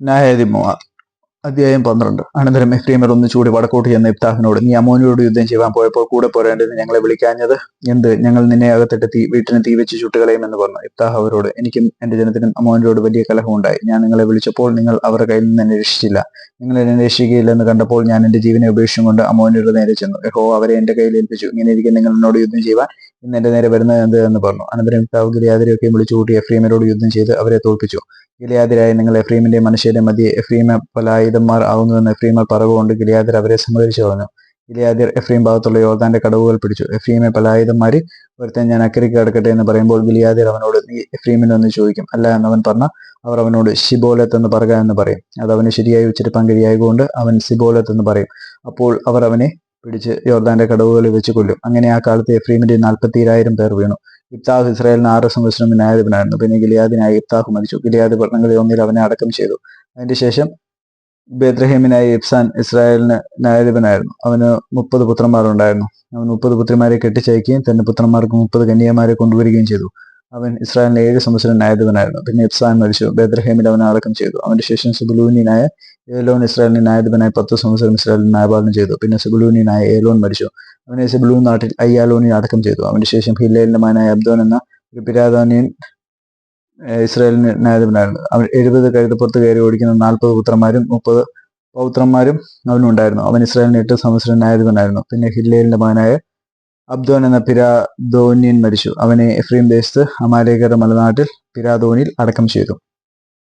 ന്യായാധിമ അധ്യായം പന്ത്രണ്ട്. അനന്തരം എഫ്രീമർ ഒന്ന് ചൂടി വടക്കോട്ട് ചെന്ന ഇബ്താഹിനോട് നീ അമോനിയോട് യുദ്ധം ചെയ്യാൻ പോയപ്പോൾ കൂടെ പോരേണ്ടത് ഞങ്ങളെ വിളിക്കാഞ്ഞത്? എന്ത്? ഞങ്ങൾ നിന്നെ അകത്തിട്ട് തീ വീട്ടിന് തീ വെച്ച് ചുട്ടുകളയുമെന്ന് പറഞ്ഞു. ഇബ്താഹ് അവരോട് എനിക്കും എന്റെ ജനത്തിനും അമോനിയോട് വലിയ കലഹമുണ്ടായി ഞാൻ നിങ്ങളെ വിളിച്ചപ്പോൾ നിങ്ങൾ അവരുടെ കയ്യിൽ നിന്ന് എന്നെ രക്ഷിച്ചില്ല. നിങ്ങൾ എന്നെ രക്ഷിക്കുകയില്ലെന്ന് കണ്ടപ്പോൾ ഞാൻ എന്റെ ജീവനെ ഉപേക്ഷിച്ചും കൊണ്ട് അമോനിയുടെ നേരെ ചെന്നു. യഹോ അവരെ എന്റെ കയ്യിൽ ഏൽപ്പിച്ചു. ഇങ്ങനെ ഇരിക്കെ നിങ്ങൾ എന്നോട് യുദ്ധം ചെയ്യുവാൻ ഇന്ന് എന്റെ നേരെ വരുന്നത് എന്ത്? എന്ന് പറഞ്ഞു. അനന്തരം ഇബ്താഹ് ഗിലിയാദിരെയൊക്കെയും വിളിച്ചു കൂട്ടി എഫ്രീമരോട് യുദ്ധം ചെയ്ത് അവരെ തോൽപ്പിച്ചു. ഗിലിയാദിരായ നിങ്ങൾ എഫ്രീമിന്റെ മനുഷ്യരെ മതി എഫ്രീമ പലായുധന്മാർ ആവുന്നുവെന്ന് എഫ്രീമർ പറവുകൊണ്ട് ഗിലിയാദിർ അവരെ സമ്മതിച്ചു പറഞ്ഞു ഗിലിയാദിർ എഫ്രീം ഭാഗത്തുള്ള യോർദാന്റെ കടവുകൾ പിടിച്ചു. എഫ്രീമെ പലായുധന്മാര് ഒരുത്തൻ ഞാൻ അക്കരയ്ക്ക് കടക്കട്ടെ എന്ന് പറയുമ്പോൾ ഗിലിയാദിർ അവനോട് നീ എഫ്രീമിനെ ഒന്ന് ചോദിക്കും. അല്ല എന്നവൻ പറഞ്ഞ അവർ അവനോട് ഷിബോലത്ത് എന്ന് പറയുക എന്ന് പറയും. അത് അവന് ശരിയായി ഉച്ചരിപ്പാൻ കഴിയായതുകൊണ്ട് അവൻ സിബോലത്ത് എന്ന് പറയും. അപ്പോൾ അവർ അവനെ പിടിച്ച് യോർദാന്റെ കടവുകളിൽ വെച്ച് കൊല്ലും. അങ്ങനെ ആ കാലത്ത് എഫ്രീമിന്റെ നാൽപ്പത്തിരായിരം പേർ വീണു. ഇബ്താഹ് ഇസ്രായേലിന് ആറ് സംവത്സരം ന്യായാധിപനായിരുന്നു. പിന്നെ ഗിലിയാദിനായി ഇബ്താഹ് മരിച്ചു. ഗിലിയാദ് പട്ടണങ്ങളിൽ ഒന്നിൽ അവനെ അടക്കം ചെയ്തു. അതിന്റെ ശേഷം ബേദ്രഹീമിനായി ഇബ്സാൻ ഇസ്രായേലിന് ന്യായാധിപനായിരുന്നു. അവന് മുപ്പത് പുത്രന്മാരുണ്ടായിരുന്നു. അവൻ മുപ്പത് പുത്രിമാരെ കെട്ടിച്ചയക്കുകയും തന്റെ പുത്രന്മാർക്ക് മുപ്പത് കന്യമാരെ കൊണ്ടുവരികയും ചെയ്തു. അവൻ ഇസ്രായേലിന് ഏഴ് സംവത്സരം ന്യായാധിപനായിരുന്നു. പിന്നെ ഇബ്സാൻ മരിച്ചു. ബേദ്രഹേമിൽ അവനെ അടക്കം ചെയ്തു. അവന്റെ ശേഷം സുബുലൂനിനായ ഏലോൻ ഇസ്രായേലിന് ന്യായാധിപനായി പത്ത് സംവത്സരം ഇസ്രായേലിന് ന്യായപാലനം ചെയ്തു. പിന്നെ സുബുലൂനിനായ ഏലോൻ മരിച്ചു. അവനെ സെബുലൂൻ നാട്ടിൽ അയ്യാലോനിൽ അടക്കം ചെയ്തു. അവന്റെ ശേഷം ഹില്ലേലിന്റെ മകനായ അബ്ദോൻ എന്ന ഒരു പിരാതാനിയൻ ഏഹ് ഇസ്രായേലിന് ന്യായാധിപനായിരുന്നു അവൻ എഴുപത് കഴുതപ്പുറത്ത് കയറി ഓടിക്കുന്ന നാൽപ്പത് പുത്രന്മാരും മുപ്പത് പൗത്രന്മാരും അവനുണ്ടായിരുന്നു. അവൻ ഇസ്രായേലിന് എട്ട് സംവത്സരം ന്യായാധിപനായിരുന്നു പിന്നെ ഹില്ലേലിന്റെ മകനായ അബ്ദോൻ എന്ന പിരാദോന്യൻ മരിച്ചു. അവനെ എഫ്രീം ദേശത്ത് അമാലേഖര മലനാട്ടിൽ പിരാദോനിൽ അടക്കം ചെയ്തു.